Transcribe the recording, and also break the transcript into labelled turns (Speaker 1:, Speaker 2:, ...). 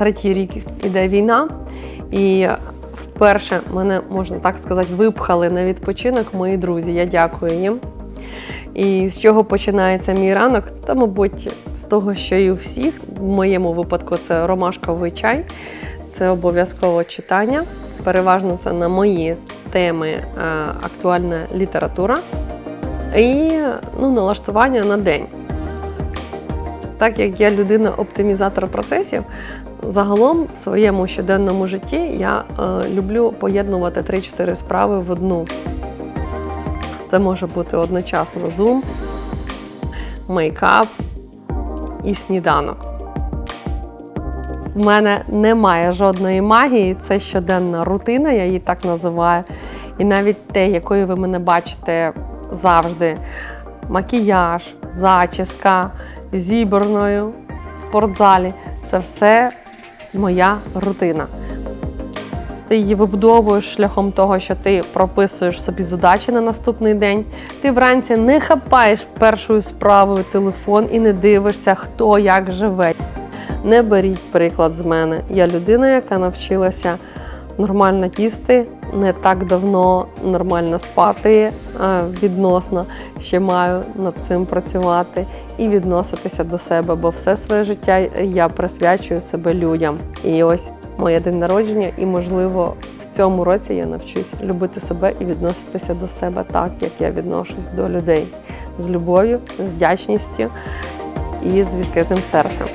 Speaker 1: третій рік іде війна, і вперше мене, можна так сказати, випхали на відпочинок мої друзі. Я дякую їм. І з чого починається мій ранок? Та, мабуть, з того, що і у всіх. В моєму випадку це ромашковий чай, це обов'язково читання. Переважно це на мої теми е, актуальна література і ну, налаштування на день. Так як я людина-оптимізатор процесів, загалом в своєму щоденному житті я е, люблю поєднувати 3-4 справи в одну. Це може бути одночасно Zoom, мейкап і сніданок. В мене немає жодної магії, це щоденна рутина, я її так називаю. І навіть те, якою ви мене бачите завжди: макіяж, зачіска, зібраною, в спортзалі це все моя рутина. Ти її вибудовуєш шляхом того, що ти прописуєш собі задачі на наступний день. Ти вранці не хапаєш першою справою телефон і не дивишся, хто як живе. Не беріть приклад з мене. Я людина, яка навчилася нормально їсти, не так давно нормально спати відносно. Ще маю над цим працювати і відноситися до себе, бо все своє життя я присвячую себе людям. І ось моє день народження, і можливо в цьому році я навчусь любити себе і відноситися до себе так, як я відношусь до людей з любов'ю, з вдячністю і з відкритим серцем.